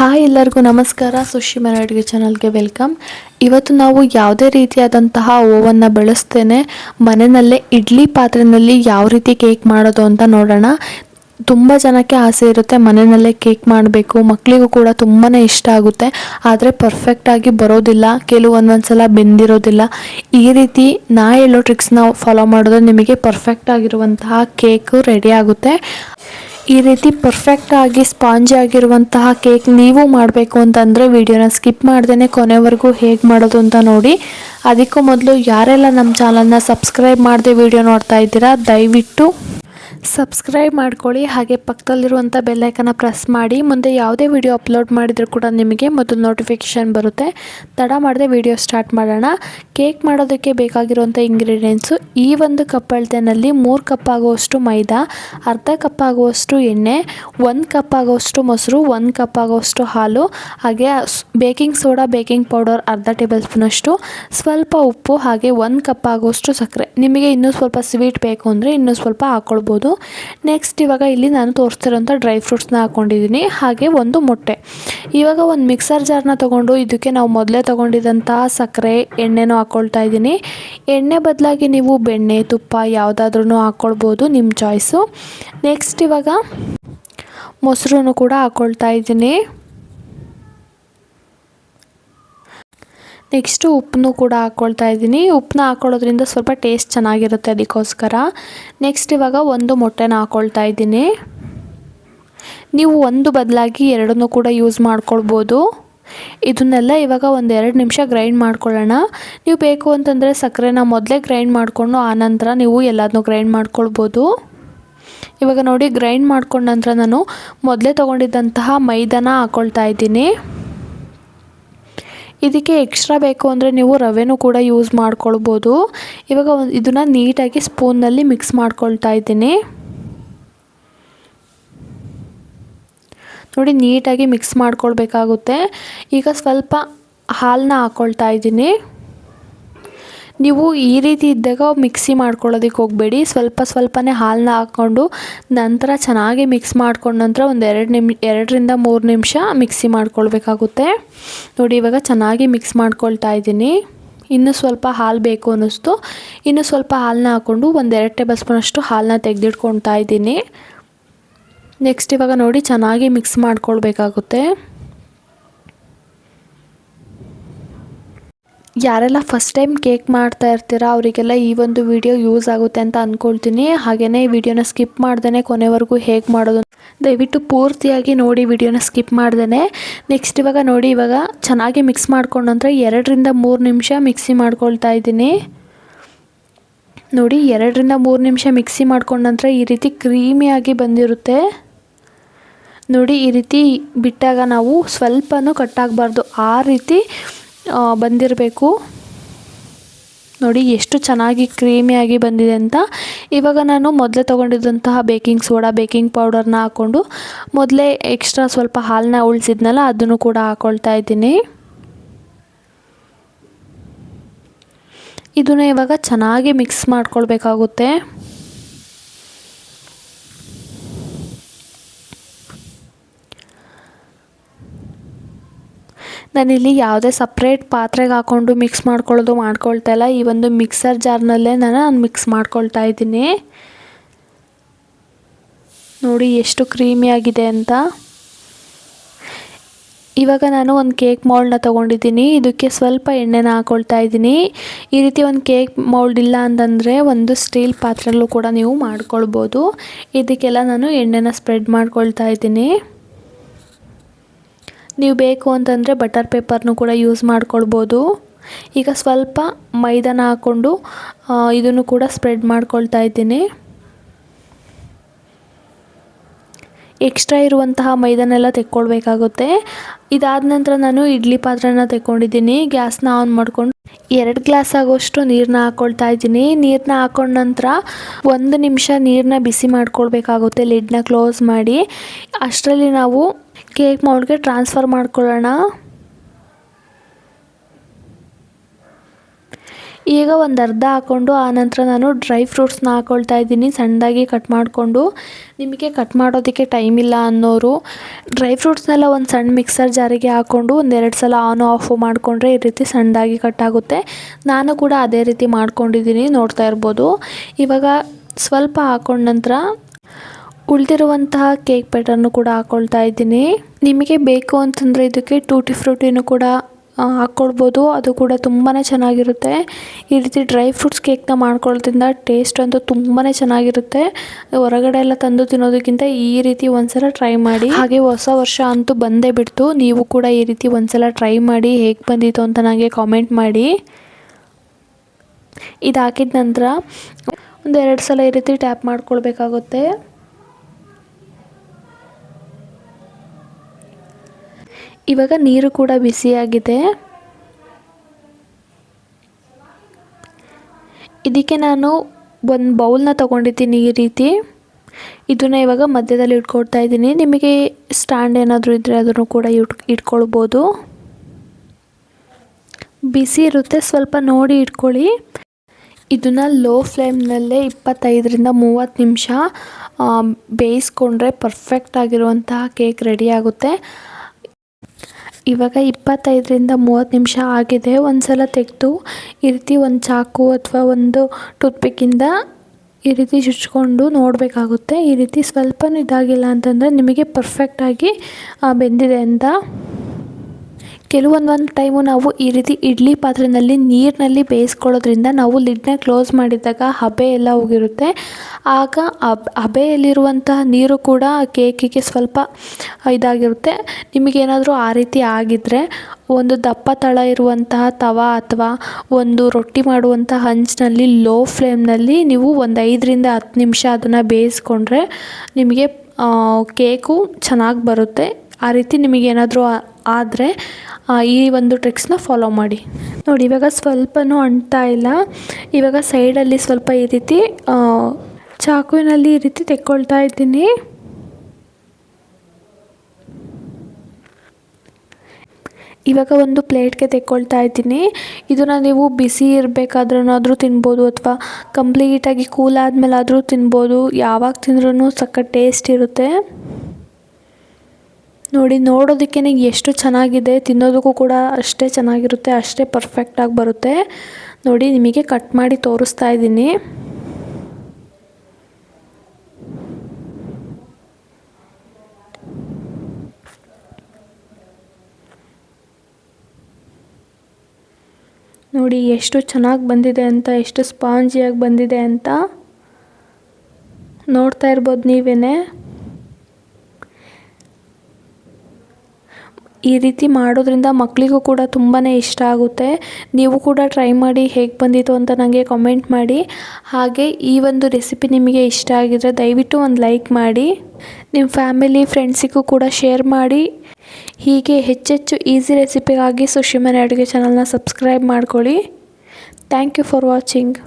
Hi ಎಲ್ಲರಿಗೂ ನಮಸ್ಕಾರ. ಸುಶಿ ಅಡುಗೆ ಚಾನಲ್ಗೆ ವೆಲ್ಕಮ್. ಇವತ್ತು ನಾವು ಯಾವುದೇ ರೀತಿಯಾದಂತಹ ಓವನ್ನು ಬಳಸ್ತೇನೆ, ಮನೆಯಲ್ಲೇ ಇಡ್ಲಿ ಪಾತ್ರೆಯಲ್ಲಿ ಯಾವ ರೀತಿ ಕೇಕ್ ಮಾಡೋದು ಅಂತ ನೋಡೋಣ. ತುಂಬ ಜನಕ್ಕೆ ಆಸೆ ಇರುತ್ತೆ ಮನೆಯಲ್ಲೇ ಕೇಕ್ ಮಾಡಬೇಕು. ಮಕ್ಕಳಿಗೂ ಕೂಡ ತುಂಬಾ ಇಷ್ಟ ಆಗುತ್ತೆ. ಆದರೆ ಪರ್ಫೆಕ್ಟಾಗಿ ಬರೋದಿಲ್ಲ ಕೆಲವೊಂದೊಂದು ಸಲ ಬೆಂದಿರೋದಿಲ್ಲ. ಈ ರೀತಿ ನಾ ಹೇಳೋ ಟ್ರಿಕ್ಸ್ನ ಫಾಲೋ ಮಾಡಿದ್ರೆ ನಿಮಗೆ ಪರ್ಫೆಕ್ಟ್ ಆಗಿರುವಂತಹ ಕೇಕು ರೆಡಿ ಆಗುತ್ತೆ. ಈ ರೀತಿ ಪರ್ಫೆಕ್ಟ್ ಆಗಿ ಸ್ಪಾಂಜಿ ಆಗಿರುವಂತಹ ಕೇಕ್ ನೀವು ಮಾಡಬೇಕು ಅಂತಂದರೆ ವಿಡಿಯೋನ ಸ್ಕಿಪ್ ಮಾಡ್ದೇ ಕೊನೆವರೆಗೂ ಹೇಗೆ ಮಾಡೋದು ಅಂತ ನೋಡಿ. ಅದಕ್ಕೂ ಮೊದಲು ಯಾರೆಲ್ಲ ನಮ್ಮ ಚಾನಲ್ನ ಸಬ್ಸ್ಕ್ರೈಬ್ ಮಾಡದೆ ವಿಡಿಯೋ ನೋಡ್ತಾ ಇದ್ದೀರಾ, ದಯವಿಟ್ಟು ಸಬ್ಸ್ಕ್ರೈಬ್ ಮಾಡ್ಕೊಳ್ಳಿ. ಹಾಗೆ ಪಕ್ಕದಲ್ಲಿರುವಂಥ ಬೆಲ್ಲೈಕನ್ನ ಪ್ರೆಸ್ ಮಾಡಿ. ಮುಂದೆ ಯಾವುದೇ ವಿಡಿಯೋ ಅಪ್ಲೋಡ್ ಮಾಡಿದರೂ ಕೂಡ ನಿಮಗೆ ಮೊದಲು ನೋಟಿಫಿಕೇಷನ್ ಬರುತ್ತೆ. ತಡ ಮಾಡದೆ ವಿಡಿಯೋ ಸ್ಟಾರ್ಟ್ ಮಾಡೋಣ. ಕೇಕ್ ಮಾಡೋದಕ್ಕೆ ಬೇಕಾಗಿರುವಂಥ ಇಂಗ್ರೀಡಿಯೆಂಟ್ಸು ಈ ಒಂದು ಕಪ್ ಅಳತೆನಲ್ಲಿ ಮೂರು ಕಪ್ ಆಗುವಷ್ಟು ಮೈದಾ, ಅರ್ಧ ಕಪ್ ಆಗುವಷ್ಟು ಎಣ್ಣೆ, ಒಂದು ಕಪ್ ಆಗುವಷ್ಟು ಮೊಸರು, ಒಂದು ಕಪ್ ಆಗುವಷ್ಟು ಹಾಲು, ಹಾಗೆ ಬೇಕಿಂಗ್ ಸೋಡಾ ಬೇಕಿಂಗ್ ಪೌಡರ್ ಅರ್ಧ ಟೇಬಲ್ ಸ್ಪೂನಷ್ಟು ಸ್ವಲ್ಪ ಉಪ್ಪು, ಹಾಗೆ ಒಂದು ಕಪ್ ಆಗುವಷ್ಟು ಸಕ್ಕರೆ. ನಿಮಗೆ ಇನ್ನೂ ಸ್ವಲ್ಪ ಸ್ವೀಟ್ ಬೇಕು ಅಂದರೆ ಇನ್ನೂ ಸ್ವಲ್ಪ ಹಾಕ್ಕೊಳ್ಬೋದು. ನೆಕ್ಸ್ಟ್ ಇವಾಗ ಇಲ್ಲಿ ನಾನು ತೋರಿಸ್ತಿರೋಂಥ ಡ್ರೈ ಫ್ರೂಟ್ಸ್ನ ಹಾಕ್ಕೊಂಡಿದ್ದೀನಿ ಹಾಗೆ ಒಂದು ಮೊಟ್ಟೆ. ಇವಾಗ ಒಂದು ಮಿಕ್ಸರ್ ಜಾರ್ನ ತೊಗೊಂಡು ಇದಕ್ಕೆ ನಾವು ಮೊದಲೇ ತೊಗೊಂಡಿದ್ದಂಥ ಸಕ್ಕರೆ ಎಣ್ಣೆನೂ ಹಾಕ್ಕೊಳ್ತಾ ಇದ್ದೀನಿ. ಎಣ್ಣೆ ಬದಲಾಗಿ ನೀವು ಬೆಣ್ಣೆ, ತುಪ್ಪ ಯಾವುದಾದ್ರೂ ಹಾಕ್ಕೊಳ್ಬೋದು ನಿಮ್ಮ ಚಾಯ್ಸು ನೆಕ್ಸ್ಟ್ ಇವಾಗ ಮೊಸರು ಕೂಡ ಹಾಕ್ಕೊಳ್ತಾ ಇದ್ದೀನಿ. ನೆಕ್ಸ್ಟು ಉಪ್ಪನ್ನು ಕೂಡ ಹಾಕ್ಕೊಳ್ತಾ ಇದ್ದೀನಿ. ಉಪ್ಪನ್ನ ಹಾಕ್ಕೊಳ್ಳೋದ್ರಿಂದ ಸ್ವಲ್ಪ ಟೇಸ್ಟ್ ಚೆನ್ನಾಗಿರುತ್ತೆ ಅದಕ್ಕೋಸ್ಕರ. ನೆಕ್ಸ್ಟ್ ಇವಾಗ ಒಂದು ಮೊಟ್ಟೆನ ಹಾಕ್ಕೊಳ್ತಾ ಇದ್ದೀನಿ. ನೀವು ಒಂದು ಬದಲಾಗಿ ಎರಡನ್ನೂ ಕೂಡ ಯೂಸ್ ಮಾಡ್ಕೊಳ್ಬೋದು. ಇದನ್ನೆಲ್ಲ ಇವಾಗ ಒಂದು ಎರಡು ನಿಮಿಷ ಗ್ರೈಂಡ್ ಮಾಡ್ಕೊಳ್ಳೋಣ. ನೀವು ಬೇಕು ಅಂತಂದರೆ ಸಕ್ಕರೆನ ಮೊದಲೇ ಗ್ರೈಂಡ್ ಮಾಡಿಕೊಂಡು ಆನಂತರ ನೀವು ಎಲ್ಲದನ್ನೂ ಗ್ರೈಂಡ್ ಮಾಡ್ಕೊಳ್ಬೋದು. ಇವಾಗ ನೋಡಿ, ಗ್ರೈಂಡ್ ಮಾಡ್ಕೊಂಡ ನಂತರ ನಾನು ಮೊದಲೇ ತೊಗೊಂಡಿದ್ದಂತಹ ಮೈದಾನ ಹಾಕ್ಕೊಳ್ತಾ ಇದ್ದೀನಿ. ಇದಕ್ಕೆ ಎಕ್ಸ್ಟ್ರಾ ಬೇಕು ಅಂದರೆ ನೀವು ರವೆನೂ ಕೂಡ ಯೂಸ್ ಮಾಡ್ಕೊಳ್ಬೋದು. ಇವಾಗ ಇದನ್ನು ನೀಟಾಗಿ ಸ್ಪೂನ್ನಲ್ಲಿ ಮಿಕ್ಸ್ ಮಾಡ್ಕೊಳ್ತಾ ಇದ್ದೀನಿ. ನೋಡಿ ನೀಟಾಗಿ ಮಿಕ್ಸ್ ಮಾಡ್ಕೊಳ್ಬೇಕಾಗುತ್ತೆ. ಈಗ ಸ್ವಲ್ಪ ಹಾಲನ್ನ ಹಾಕ್ಕೊಳ್ತಾ ಇದ್ದೀನಿ. ನೀವು ಈ ರೀತಿ ಇದ್ದಾಗ ಮಿಕ್ಸಿ ಮಾಡ್ಕೊಳ್ಳೋದಕ್ಕೆ ಹೋಗಬೇಡಿ. ಸ್ವಲ್ಪ ಸ್ವಲ್ಪನೇ ಹಾಲನ್ನ ಹಾಕ್ಕೊಂಡು ನಂತರ ಚೆನ್ನಾಗಿ ಮಿಕ್ಸ್ ಮಾಡ್ಕೊಂಡ ನಂತರ ಒಂದು ಎರಡು ನಿಮ್, ಎರಡರಿಂದ ಮೂರು ನಿಮಿಷ ಮಿಕ್ಸಿ ಮಾಡ್ಕೊಳ್ಬೇಕಾಗುತ್ತೆ. ನೋಡಿ, ಇವಾಗ ಚೆನ್ನಾಗಿ ಮಿಕ್ಸ್ ಮಾಡ್ಕೊಳ್ತಾ ಇದ್ದೀನಿ. ಇನ್ನೂ ಸ್ವಲ್ಪ ಹಾಲು ಬೇಕು ಅನ್ನಿಸ್ತು. ಇನ್ನೂ ಸ್ವಲ್ಪ ಹಾಲನ್ನ ಹಾಕ್ಕೊಂಡು ಒಂದು ಎರಡು ಟೇಬಲ್ ಸ್ಪೂನಷ್ಟು ಹಾಲನ್ನ ತೆಗೆದಿಟ್ಕೊಳ್ತಾ ಇದ್ದೀನಿ. ನೆಕ್ಸ್ಟ್ ಇವಾಗ ನೋಡಿ, ಚೆನ್ನಾಗಿ ಮಿಕ್ಸ್ ಮಾಡ್ಕೊಳ್ಬೇಕಾಗುತ್ತೆ. ಯಾರೆಲ್ಲ ಫಸ್ಟ್ ಟೈಮ್ ಕೇಕ್ ಮಾಡ್ತಾ ಇರ್ತೀರಾ, ಅವರಿಗೆಲ್ಲ ಈ ಒಂದು ವಿಡಿಯೋ ಯೂಸ್ ಆಗುತ್ತೆ ಅಂತ ಅಂದ್ಕೊಳ್ತೀನಿ ಹಾಗೆಯೇ ಈ ವಿಡಿಯೋನ ಸ್ಕಿಪ್ ಮಾಡ್ದೇ ಕೊನೆವರೆಗೂ ಹೇಗೆ ಮಾಡೋದು ದಯವಿಟ್ಟು ಪೂರ್ತಿಯಾಗಿ ನೋಡಿ ವಿಡಿಯೋನ ಸ್ಕಿಪ್ ಮಾಡ್ದೇ ನೆಕ್ಸ್ಟ್ ಇವಾಗ ನೋಡಿ, ಇವಾಗ ಚೆನ್ನಾಗಿ ಮಿಕ್ಸ್ ಮಾಡ್ಕೊಂಡು ನಂತರ ಎರಡರಿಂದ ಮೂರು ನಿಮಿಷ ಮಿಕ್ಸಿ ಮಾಡ್ಕೊಳ್ತಾ ಇದ್ದೀನಿ. ನೋಡಿ, ಎರಡರಿಂದ ಮೂರು ನಿಮಿಷ ಮಿಕ್ಸಿ ಮಾಡ್ಕೊಂಡ ನಂತರ ಈ ರೀತಿ ಕ್ರೀಮಿಯಾಗಿ ಬಂದಿರುತ್ತೆ. ನೋಡಿ, ಈ ರೀತಿ ಬಿಟ್ಟಾಗ ನಾವು ಸ್ವಲ್ಪನೂ ಕಟ್ಟಾಗಬಾರ್ದು ಆ ರೀತಿ ಬಂದಿರಬೇಕು. ನೋಡಿ ಎಷ್ಟು ಚೆನ್ನಾಗಿ ಕ್ರೀಮಿಯಾಗಿ ಬಂದಿದೆ ಅಂತ. ಇವಾಗ ನಾನು ಮೊದಲೇ ತೊಗೊಂಡಿದ್ದಂತಹ ಬೇಕಿಂಗ್ ಸೋಡಾ ಬೇಕಿಂಗ್ ಪೌಡರ್ನ ಹಾಕ್ಕೊಂಡು ಮೊದಲೇ ಎಕ್ಸ್ಟ್ರಾ ಸ್ವಲ್ಪ ಹಾಲನ್ನ ಉಳಿಸಿದ್ನಲ್ಲ ಅದನ್ನು ಕೂಡ ಹಾಕ್ಕೊಳ್ತಾ ಇದ್ದೀನಿ. ಇದನ್ನು ಇವಾಗ ಚೆನ್ನಾಗಿ ಮಿಕ್ಸ್ ಮಾಡ್ಕೊಳ್ಬೇಕಾಗುತ್ತೆ. ನಾನಿಲ್ಲಿ ಯಾವುದೇ ಸಪ್ರೇಟ್ ಪಾತ್ರೆಗೆ ಹಾಕ್ಕೊಂಡು ಮಿಕ್ಸ್ ಮಾಡ್ಕೊಳ್ಳೋದು, ಮಾಡ್ಕೊಳ್ತಾ ಇಲ್ಲ. ಈ ಒಂದು ಮಿಕ್ಸರ್ ಜಾರ್ನಲ್ಲೇ ನಾನು ಮಿಕ್ಸ್ ಮಾಡ್ಕೊಳ್ತಾ ಇದ್ದೀನಿ. ನೋಡಿ ಎಷ್ಟು ಕ್ರೀಮಿಯಾಗಿದೆ ಅಂತ. ಇವಾಗ ನಾನು ಒಂದು ಕೇಕ್ ಮೌಲ್ಡ್ನ ತೊಗೊಂಡಿದ್ದೀನಿ. ಇದಕ್ಕೆ ಸ್ವಲ್ಪ ಎಣ್ಣೆನ ಹಾಕ್ಕೊಳ್ತಾ ಇದ್ದೀನಿ. ಈ ರೀತಿ ಒಂದು ಕೇಕ್ ಮೌಲ್ಡ್ ಇಲ್ಲ ಅಂತಂದರೆ ಒಂದು ಸ್ಟೀಲ್ ಪಾತ್ರೆಯಲ್ಲೂ ಕೂಡ ನೀವು ಮಾಡ್ಕೊಳ್ಬೋದು. ಇದಕ್ಕೆಲ್ಲ ನಾನು ಎಣ್ಣೆನ ಸ್ಪ್ರೆಡ್ ಮಾಡ್ಕೊಳ್ತಾ ಇದ್ದೀನಿ. ನೀವು ಬೇಕು ಅಂತಂದರೆ ಬಟರ್ ಪೇಪರ್ನು ಕೂಡ ಯೂಸ್ ಮಾಡ್ಕೊಳ್ಬೋದು. ಈಗ ಸ್ವಲ್ಪ ಮೈದಾನ ಹಾಕ್ಕೊಂಡು ಇದನ್ನು ಕೂಡ ಸ್ಪ್ರೆಡ್ ಮಾಡ್ಕೊಳ್ತಾ ಇದ್ದೀನಿ. ಎಕ್ಸ್ಟ್ರಾ ಇರುವಂತಹ ಮೈದಾನೆಲ್ಲ ತೆಕ್ಕೊಳ್ಬೇಕಾಗುತ್ತೆ. ಇದಾದ ನಂತರ ನಾನು ಇಡ್ಲಿ ಪಾತ್ರೆನ ತೆಕ್ಕೊಂಡಿದ್ದೀನಿ. ಗ್ಯಾಸ್ನ ಆನ್ ಮಾಡಿಕೊಂಡು ಎರಡು ಗ್ಲಾಸ್ ಆಗೋಷ್ಟು ನೀರನ್ನ ಹಾಕ್ಕೊಳ್ತಾ ಇದ್ದೀನಿ. ನೀರನ್ನ ಹಾಕೊಂಡ ನಂತರ ಒಂದು ನಿಮಿಷ ನೀರನ್ನ ಬಿಸಿ ಮಾಡ್ಕೊಳ್ಬೇಕಾಗುತ್ತೆ. ಲಿಡ್ನ ಕ್ಲೋಸ್ ಮಾಡಿ. ಅಷ್ಟರಲ್ಲಿ ನಾವು ಕೇಕ್ ಮೌಲ್ಡ್ಗೆ ಟ್ರಾನ್ಸ್ಫರ್ ಮಾಡ್ಕೊಳ್ಳೋಣ. ಈಗ ಒಂದು ಅರ್ಧ ಹಾಕ್ಕೊಂಡು ಆನಂತರ ನಾನು ಡ್ರೈ ಫ್ರೂಟ್ಸ್ನ ಹಾಕ್ಕೊಳ್ತಾ ಇದ್ದೀನಿ, ಸಣ್ಣದಾಗಿ ಕಟ್ ಮಾಡಿಕೊಂಡು. ನಿಮಗೆ ಕಟ್ ಮಾಡೋದಕ್ಕೆ ಟೈಮ್ ಇಲ್ಲ ಅನ್ನೋರು. ಡ್ರೈ ಫ್ರೂಟ್ಸ್ನೆಲ್ಲ ಒಂದು ಸಣ್ಣ ಮಿಕ್ಸರ್ ಜಾರಿಗೆ ಹಾಕ್ಕೊಂಡು ಒಂದೆರಡು ಸಲ ಆನ್ ಆಫ್ ಮಾಡಿಕೊಂಡ್ರೆ ಈ ರೀತಿ ಸಣ್ಣದಾಗಿ ಕಟ್ ಆಗುತ್ತೆ. ನಾನು ಕೂಡ ಅದೇ ರೀತಿ ಮಾಡ್ಕೊಂಡಿದ್ದೀನಿ, ನೋಡ್ತಾ ಇರ್ಬೋದು. ಇವಾಗ ಸ್ವಲ್ಪ ಹಾಕೊಂಡ ನಂತರ ಉಳಿದಿರುವಂತಹ ಕೇಕ್ ಬ್ಯಾಟರ್ನು ಕೂಡ ಹಾಕ್ಕೊಳ್ತಾ ಇದ್ದೀನಿ. ನಿಮಗೆ ಬೇಕು ಅಂತಂದರೆ ಇದಕ್ಕೆ ಟೂಟಿ ಫ್ರೂಟಿನೂ ಕೂಡ ಹಾಕ್ಕೊಳ್ಬೋದು ಅದು ಕೂಡ ತುಂಬಾ ಚೆನ್ನಾಗಿರುತ್ತೆ. ಈ ರೀತಿ ಡ್ರೈ ಫ್ರೂಟ್ಸ್ ಕೇಕ್ನ ಮಾಡ್ಕೊಳ್ಳೋದ್ರಿಂದ ಟೇಸ್ಟ್ ಅಂತೂ ತುಂಬಾ ಚೆನ್ನಾಗಿರುತ್ತೆ. ಹೊರಗಡೆ ಎಲ್ಲ ತಂದು ತಿನ್ನೋದಕ್ಕಿಂತ ಈ ರೀತಿ ಒಂದ್ಸಲ ಟ್ರೈ ಮಾಡಿ. ಹಾಗೆ ಹೊಸ ವರ್ಷ ಅಂತೂ ಬಂದೇ ಬಿಡ್ತು. ನೀವು ಕೂಡ ಈ ರೀತಿ ಒಂದ್ಸಲ ಟ್ರೈ ಮಾಡಿ ಹೇಗೆ ಬಂದಿತ್ತು ಅಂತ ನನಗೆ ಕಾಮೆಂಟ್ ಮಾಡಿ. ಇದು ಹಾಕಿದ ನಂತರ ಒಂದು ಎರಡು ಸಲ ಈ ರೀತಿ ಟ್ಯಾಪ್ ಮಾಡ್ಕೊಳ್ಬೇಕಾಗುತ್ತೆ. ಇವಾಗ ನೀರು ಕೂಡ ಬಿಸಿಯಾಗಿದೆ. ಇದಕ್ಕೆ ನಾನು ಒಂದು ಬೌಲ್ನ ತೊಗೊಂಡಿದ್ದೀನಿ ಈ ರೀತಿ. ಇದನ್ನು ಇವಾಗ ಮಧ್ಯದಲ್ಲಿ ಇಟ್ಕೊಳ್ತಾ ಇದ್ದೀನಿ. ನಿಮಗೆ ಸ್ಟ್ಯಾಂಡ್ ಏನಾದರೂ ಇದ್ದರೆ ಅದನ್ನು ಕೂಡ ಇಟ್, ಇಟ್ಕೊಳ್ಬೋದು. ಬಿಸಿ ಇರುತ್ತೆ, ಸ್ವಲ್ಪ ನೋಡಿ ಇಟ್ಕೊಳ್ಳಿ. ಇದನ್ನು ಲೋ ಫ್ಲೇಮ್ನಲ್ಲೇ ಇಪ್ಪತ್ತೈದರಿಂದ ಮೂವತ್ತು ನಿಮಿಷ ಬೇಯಿಸ್ಕೊಂಡ್ರೆ ಪರ್ಫೆಕ್ಟ್ ಆಗಿರುವಂತಹ ಕೇಕ್ ರೆಡಿ ಆಗುತ್ತೆ. ಇವಾಗ ಇಪ್ಪತ್ತೈದರಿಂದ ಮೂವತ್ತು ನಿಮಿಷ ಆಗಿದೆ. ಒಂದು ಸಲ ತೆಗೆದು ಈ ರೀತಿ ಒಂದು ಚಾಕು ಅಥವಾ ಒಂದು ಟೂತ್ಪಿಕ್ಕಿಂದ ಈ ರೀತಿ ಚುಚ್ಕೊಂಡು ನೋಡಬೇಕಾಗುತ್ತೆ. ಈ ರೀತಿ ಸ್ವಲ್ಪನೂ ಇದಾಗಿಲ್ಲ ಅಂತಂದರೆ ನಿಮಗೆ ಪರ್ಫೆಕ್ಟಾಗಿ ಬೆಂದಿದೆ ಅಂತ ಕೆಲವೊಂದೊಂದು ಟೈಮು ನಾವು ಈ ರೀತಿ ಇಡ್ಲಿ ಪಾತ್ರೆಯಲ್ಲಿ ನೀರಿನಲ್ಲಿ ಬೇಯಿಸ್ಕೊಳ್ಳೋದ್ರಿಂದ ನಾವು ಲಿಡ್ನ ಕ್ಲೋಸ್ ಮಾಡಿದಾಗ ಹಬೆ ಎಲ್ಲ ಹೋಗಿರುತ್ತೆ. ಆಗ ಹಬ್, ಹಬೆಯಲ್ಲಿರುವಂತಹ ನೀರು ಕೂಡ ಕೇಕಿಗೆ ಸ್ವಲ್ಪ ಇದಾಗಿರುತ್ತೆ. ನಿಮಗೇನಾದರೂ ಆ ರೀತಿ ಆಗಿದ್ದರೆ ಒಂದು ದಪ್ಪ ತಳ ಇರುವಂತಹ ತವ ಅಥವಾ ಒಂದು ರೊಟ್ಟಿ ಮಾಡುವಂಥ ಹಂಚಿನಲ್ಲಿ ಲೋ ಫ್ಲೇಮ್ನಲ್ಲಿ ನೀವು ಒಂದು ಐದರಿಂದ ಹತ್ತು ನಿಮಿಷ ಅದನ್ನು ಬೇಯಿಸ್ಕೊಂಡ್ರೆ ನಿಮಗೆ ಕೇಕು ಚೆನ್ನಾಗಿ ಬರುತ್ತೆ. ಆ ರೀತಿ ನಿಮಗೇನಾದರೂ ಆದರೆ ಈ ಒಂದು ಟ್ರಿಕ್ಸ್ನ ಫಾಲೋ ಮಾಡಿ. ನೋಡಿ, ಇವಾಗ ಸ್ವಲ್ಪನೂ ಅಂಟ್ತಾ ಇಲ್ಲ. ಇವಾಗ ಸೈಡಲ್ಲಿ ಸ್ವಲ್ಪ ಈ ರೀತಿ ಚಾಕುವಿನಲ್ಲಿ ಈ ರೀತಿ ತೆಕ್ಕೊಳ್ತಾ ಇದ್ದೀನಿ. ಇವಾಗ ಒಂದು ಪ್ಲೇಟ್ಗೆ ತೆಕ್ಕೊಳ್ತಾ ಇದ್ದೀನಿ. ಇದನ್ನು ನೀವು ಬಿಸಿ ಇರಬೇಕಾದ್ರೂ ತಿನ್ಬೋದು ಅಥವಾ ಕಂಪ್ಲೀಟಾಗಿ ಕೂಲ್ ಆದಮೇಲಾದರೂ ತಿನ್ಬೋದು. ಯಾವಾಗ ತಿಂದ್ರೂ ಸಖತ್ ಟೇಸ್ಟ್ ಇರುತ್ತೆ. ನೋಡಿ, ನೋಡೋದಕ್ಕೆ ಎಷ್ಟು ಚೆನ್ನಾಗಿದೆ, ತಿನ್ನೋದಕ್ಕೂ ಕೂಡ ಅಷ್ಟೇ ಚೆನ್ನಾಗಿರುತ್ತೆ, ಅಷ್ಟೇ ಪರ್ಫೆಕ್ಟಾಗಿ ಬರುತ್ತೆ. ನೋಡಿ, ನಿಮಗೆ ಕಟ್ ಮಾಡಿ ತೋರಿಸ್ತಾ ಇದ್ದೀನಿ. ನೋಡಿ, ಎಷ್ಟು ಚೆನ್ನಾಗಿ ಬಂದಿದೆ ಅಂತ, ಎಷ್ಟು ಸ್ಪಾಂಜಿಯಾಗಿ ಬಂದಿದೆ ಅಂತ ನೋಡ್ತಾ ಇರ್ಬೋದು ನೀವೇನೆ. ಈ ರೀತಿ ಮಾಡೋದ್ರಿಂದ ಮಕ್ಕಳಿಗೂ ಕೂಡ ತುಂಬಾ ಇಷ್ಟ ಆಗುತ್ತೆ. ನೀವು ಕೂಡ ಟ್ರೈ ಮಾಡಿ ಹೇಗೆ ಬಂದಿತ್ತು ಅಂತ ನನಗೆ ಕಾಮೆಂಟ್ ಮಾಡಿ. ಹಾಗೆ ಈ ಒಂದು ರೆಸಿಪಿ ನಿಮಗೆ ಇಷ್ಟ ಆಗಿದ್ರೆ ದಯವಿಟ್ಟು ಒಂದು ಲೈಕ್ ಮಾಡಿ. ನಿಮ್ಮ ಫ್ಯಾಮಿಲಿ ಫ್ರೆಂಡ್ಸಿಗೂ ಕೂಡ ಶೇರ್ ಮಾಡಿ. ಹೀಗೆ ಹೆಚ್ಚೆಚ್ಚು ಈಸಿ ರೆಸಿಪಿಗಾಗಿ ಸುಶಿಮನೆ ಅಡುಗೆ ಚಾನಲ್ನ ಸಬ್ಸ್ಕ್ರೈಬ್ ಮಾಡ್ಕೊಳ್ಳಿ. Thank you for watching